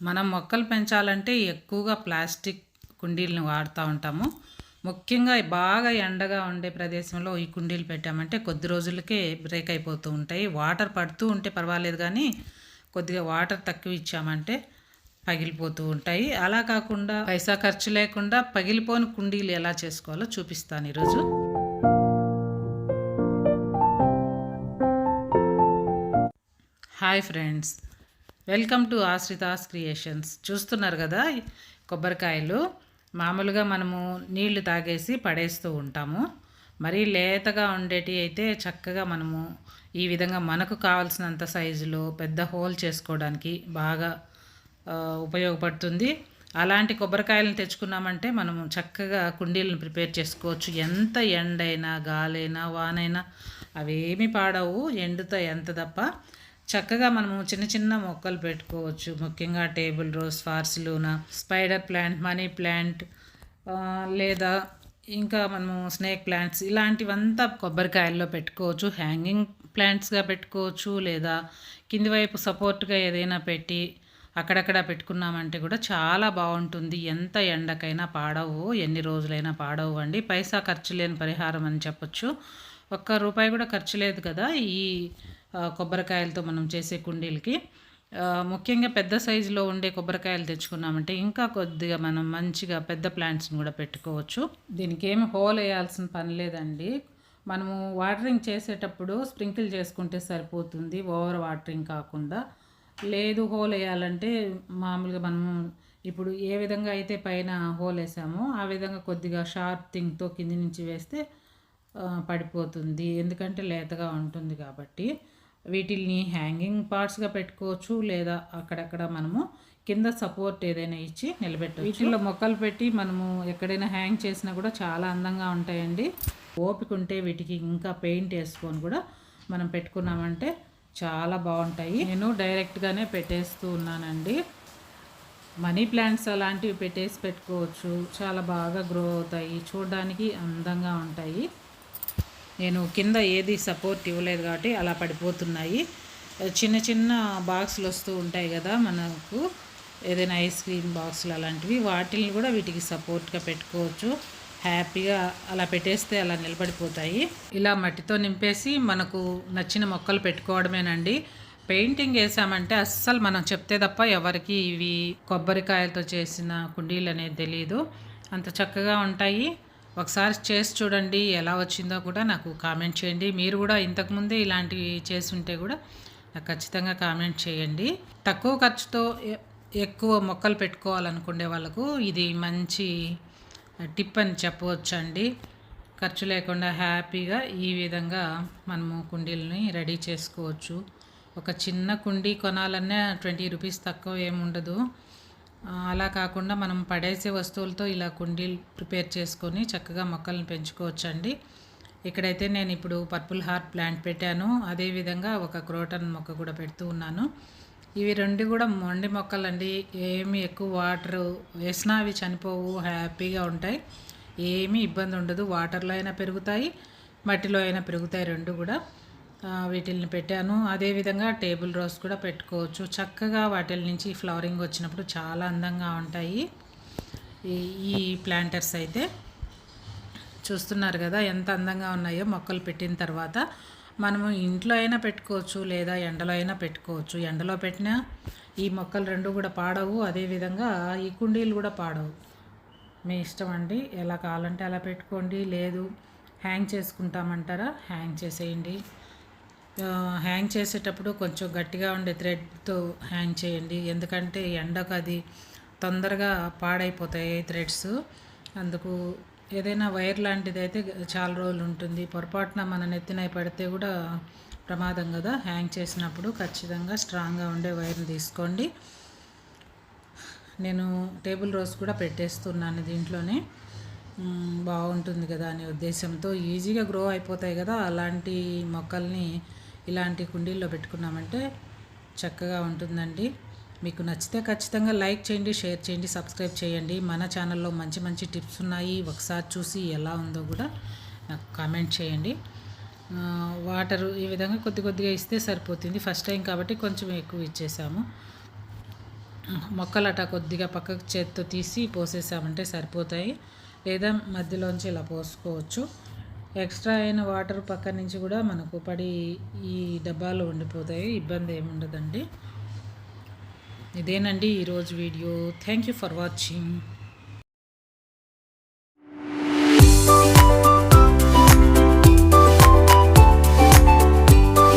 మనం మొక్కలు పెంచాలంటే ఎక్కువగా ప్లాస్టిక్ కుండీలను వాడుతూ ఉంటాము. ముఖ్యంగా బాగా ఎండగా ఉండే ప్రదేశంలో ఈ కుండీలు పెట్టామంటే కొద్ది రోజులకే బ్రేక్ అయిపోతూ ఉంటాయి. వాటర్ పడుతూ ఉంటే పర్వాలేదు కానీ కొద్దిగా వాటర్ తక్కువ ఇచ్చామంటే పగిలిపోతూ ఉంటాయి. అలా కాకుండా పైసా ఖర్చు లేకుండా పగిలిపోని కుండీలు ఎలా చేసుకోవాలో చూపిస్తాను ఈరోజు. Hi friends. Welcome to Ashrita's creations. చూస్తున్నారు కదా కొబ్బరికాయలు? మామూలుగా మనము నీళ్ళు తాగేసి పడేస్తూ ఉంటాము. మరీ లేతగా ఉండేటి అయితే చక్కగా మనము ఈ విధంగా మనకు కావాల్సినంత సైజులో పెద్ద హోల్ చేసుకోవడానికి బాగా ఉపయోగపడుతుంది. అలాంటి కొబ్బరికాయలను తెచ్చుకున్నామంటే మనము చక్కగా కుండీలను ప్రిపేర్ చేసుకోవచ్చు. ఎంత ఎండైనా గాలైనా వానైనా అవేమి పాడవు. ఎండుతో ఎంత తప్ప చక్కగా మనము చిన్న చిన్న మొక్కలు పెట్టుకోవచ్చు. ముఖ్యంగా టేబుల్ రోజ్ ఫార్సిలోన స్పైడర్ ప్లాంట్ మనీ ప్లాంట్ లేదా ఇంకా మనము స్నేక్ ప్లాంట్స్ ఇలాంటివంతా కొబ్బరికాయల్లో పెట్టుకోవచ్చు. హ్యాంగింగ్ ప్లాంట్స్గా పెట్టుకోవచ్చు. లేదా కింది వైపు సపోర్ట్గా ఏదైనా పెట్టి అక్కడక్కడ పెట్టుకున్నామంటే కూడా చాలా బాగుంటుంది. ఎంత ఎండకైనా పాడవు ఎన్ని రోజులైనా పాడవు అండి పైసా ఖర్చు లేని పరిహారం అని చెప్పొచ్చు. ఒక్క రూపాయి కూడా ఖర్చు లేదు కదా. ఈ కొబ్బరికాయలతో మనం చేసే కుండీలకి. ముఖ్యంగా పెద్ద సైజులో ఉండే కొబ్బరికాయలు తెచ్చుకున్నామంటే ఇంకా కొద్దిగా మనం మంచిగా పెద్ద ప్లాంట్స్ని కూడా పెట్టుకోవచ్చు. దీనికి ఏమి హోల్ వేయాల్సిన పని లేదండి. మనము వాటరింగ్ చేసేటప్పుడు స్ప్రింకిల్ చేసుకుంటే సరిపోతుంది ఓవర్ వాటరింగ్ కాకుండా. లేదు హోల్ వేయాలంటే మామూలుగా మనము ఇప్పుడు ఏ విధంగా అయితే పైన హోల్ వేసామో ఆ విధంగా కొద్దిగా షార్ప్ థింగ్తో కింది నుంచి వేస్తే పడిపోతుంది. ఎందుకంటే లేతగా ఉంటుంది కాబట్టి. వీటిల్ని హ్యాంగింగ్ పార్ట్స్గా పెట్టుకోవచ్చు లేదా అక్కడక్కడ మనము కింద సపోర్ట్ ఏదైనా ఇచ్చి నిలబెట్టవచ్చు వీటిల్లో మొక్కలు పెట్టి మనము ఎక్కడైనా హ్యాంగ్ చేసినా కూడా చాలా అందంగా ఉంటాయండి. ఓపిక ఉంటే వీటికి ఇంకా పెయింట్ వేసుకొని కూడా మనం పెట్టుకున్నామంటే చాలా బాగుంటాయి. నేను డైరెక్ట్గానే పెట్టేస్తూ ఉన్నానండి. మనీ ప్లాంట్స్ అలాంటివి పెట్టేసి పెట్టుకోవచ్చు. చాలా బాగా గ్రో అవుతాయి. చూడడానికి అందంగా ఉంటాయి. నేను కింద ఏది సపోర్ట్ ఇవ్వలేదు కాబట్టి అలా పడిపోతున్నాయి. చిన్న చిన్న బాక్సులు వస్తూ ఉంటాయి కదా మనకు. ఏదైనా ఐస్ క్రీమ్ బాక్సులు అలాంటివి వాటిని కూడా వీటికి సపోర్ట్గా పెట్టుకోవచ్చు. హ్యాపీగా అలా పెట్టేస్తే అలా నిలబడిపోతాయి. ఇలా మట్టితో నింపేసి మనకు నచ్చిన మొక్కలు పెట్టుకోవడమేనండి. పెయింటింగ్ వేసామంటే అస్సలు మనం చెప్తే తప్ప ఎవరికి ఇవి కొబ్బరికాయలతో చేసిన కుండీలు అనేది తెలియదు అంత చక్కగా ఉంటాయి. ఒకసారి చేసి చూడండి ఎలా వచ్చిందో కూడా నాకు కామెంట్ చేయండి. మీరు కూడా ఇంతకుముందే ఇలాంటివి చేస్తుంటే కూడా నాకు ఖచ్చితంగా కామెంట్ చేయండి. తక్కువ ఖర్చుతో ఎక్కువ మొక్కలు పెట్టుకోవాలనుకునే వాళ్ళకు ఇది మంచి టిప్ అని చెప్పవచ్చండి. ఖర్చు లేకుండా హ్యాపీగా ఈ విధంగా మనము కుండీలని రెడీ చేసుకోవచ్చు. ఒక చిన్న కుండీ కొనాలన్నా ట్వంటీ రూపీస్ తక్కువ ఏముండదు. అలా కాకుండా మనం పడేసే వస్తువులతో ఇలా కుండీలు ప్రిపేర్ చేసుకొని చక్కగా మొక్కలను పెంచుకోవచ్చండి. ఇక్కడైతే నేను ఇప్పుడు పర్పుల్ హార్ట్ ప్లాంట్ పెట్టాను. అదేవిధంగా ఒక క్రోటన్ మొక్క కూడా పెడుతూ ఉన్నాను. ఇవి రెండు కూడా మొండి మొక్కలండి. ఏమి ఎక్కువ వాటర్ వేసినా అవి చనిపోవు హ్యాపీగా ఉంటాయి. ఏమీ ఇబ్బంది ఉండదు. వాటర్లో అయినా పెరుగుతాయి మట్టిలో అయినా పెరుగుతాయి రెండు కూడా. వీటిల్ని పెట్టాను. అదేవిధంగా టేబుల్ రోస్ కూడా పెట్టుకోవచ్చు. చక్కగా వాటిల నుంచి ఫ్లవరింగ్ వచ్చినప్పుడు చాలా అందంగా ఉంటాయి. ఈ ప్లాంటర్స్ అయితే చూస్తున్నారు కదా ఎంత అందంగా ఉన్నాయో మొక్కలు పెట్టిన తర్వాత. మనము ఇంట్లో అయినా పెట్టుకోవచ్చు లేదా ఎండలో అయినా పెట్టుకోవచ్చు. ఎండలో పెట్టినా ఈ మొక్కలు రెండు కూడా పాడవు. అదేవిధంగా ఈ కుండీలు కూడా పాడవు. మీ ఇష్టం అండి. ఎలా కావాలంటే అలా పెట్టుకోండి. లేదు హ్యాంగ్ చేసుకుంటామంటారా? హ్యాంగ్ చేసేయండి. హ్యాంగ్ చేసేటప్పుడు కొంచెం గట్టిగా ఉండే థ్రెడ్తో హ్యాంగ్ చేయండి. ఎందుకంటే ఎండకు అది తొందరగా పాడైపోతాయి థ్రెడ్స్ అందుకు ఏదైనా వైర్ లాంటిది అయితే చాలా రోజులు ఉంటుంది. పొరపాటున మన నెత్తిన పడితే కూడా ప్రమాదం కదా. హ్యాంగ్ చేసినప్పుడు ఖచ్చితంగా స్ట్రాంగ్గా ఉండే వైర్ని తీసుకోండి. నేను టేబుల్ రోస్ కూడా పెట్టేస్తున్నాను దీంట్లోనే. బాగుంటుంది కదా అనే ఉద్దేశంతో. ఈజీగా గ్రో అయిపోతాయి కదా అలాంటి మొక్కల్ని ఇలాంటి కుండీల్లో పెట్టుకున్నామంటే చక్కగా ఉంటుందండి. మీకు నచ్చితే ఖచ్చితంగా లైక్ చేయండి షేర్ చేయండి సబ్స్క్రైబ్ చేయండి. మన ఛానల్లో మంచి మంచి టిప్స్ ఉన్నాయి. ఒకసారి చూసి ఎలా ఉందో కూడా నాకు కామెంట్ చేయండి. వాటర్ ఈ విధంగా కొద్ది కొద్దిగా ఇస్తే సరిపోతుంది. ఫస్ట్ టైం కాబట్టి కొంచెం ఎక్కువ ఇచ్చేసాము. మొక్కలు కొద్దిగా పక్కకు చేత్తో తీసి పోసేసామంటే సరిపోతాయి. లేదా మధ్యలోంచి ఇలా పోసుకోవచ్చు. ఎక్స్ట్రా అయిన వాటర్ పక్క నుంచి కూడా మనకు పడి ఈ డబ్బాలు ఉండిపోతాయి. ఇబ్బంది ఏమి ఉండదండి. ఇదేనండి ఈరోజు video. Thank you for watching